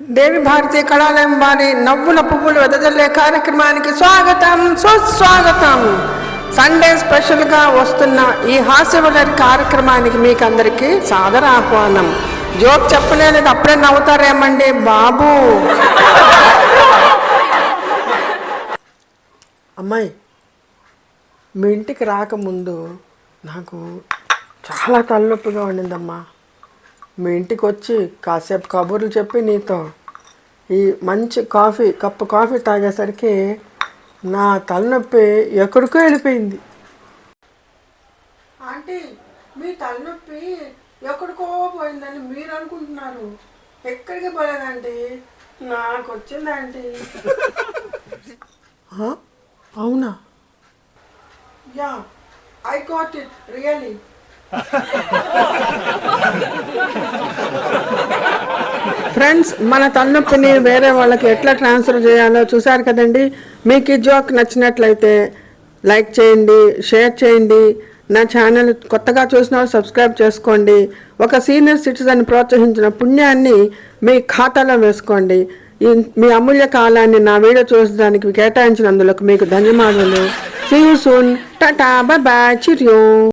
దేవి భారతి కళాలయం వారి నవ్వుల పువ్వులు వెదజల్లే కార్యక్రమానికి స్వాగతం సుస్వాగతం. సండే స్పెషల్గా వస్తున్న ఈ హాస్యవలరి కార్యక్రమానికి మీకు అందరికీ సాదర ఆహ్వానం. జోక్ చెప్పలేదు అప్పుడే నవ్వుతారేమండి బాబు? అమ్మాయి మీ ఇంటికి రాకముందు నాకు చాలా తలనొప్పిగా ఉండిందమ్మా. మీ ఇంటికి వచ్చి కాసేపు కబుర్లు చెప్పి నీతో ఈ మంచి కాఫీ కప్పు కాఫీ తాగేసరికి నా తలనొప్పి ఎక్కడికో వెళ్ళిపోయింది. ఆంటీ మీ తలనొప్పి ఎక్కడికో పోయిందని మీరు అనుకుంటున్నారు. ఎక్కడికి పోలేదండి నాకు వచ్చిందండి? అవునా? Yeah I got it really friends మన తలనొప్పిని వేరే వాళ్ళకి ఎట్లా ట్రాన్స్ఫర్ చేయాలో చూసారు కదండి. మీకు ఈ జోక్ నచ్చినట్లయితే లైక్ చేయండి షేర్ చేయండి. నా ఛానల్ కొత్తగా చూసిన సబ్స్క్రైబ్ చేసుకోండి. ఒక సీనియర్ సిటిజన్ ప్రోత్సహించిన పుణ్యాన్ని మీ ఖాతాలో వేసుకోండి. ఈ మీ అమూల్య కాలాన్ని నా వీడియో చూసడానికి కేటాయించినందులకు మీకు ధన్యవాదాలు. See you soon tata bye cheerio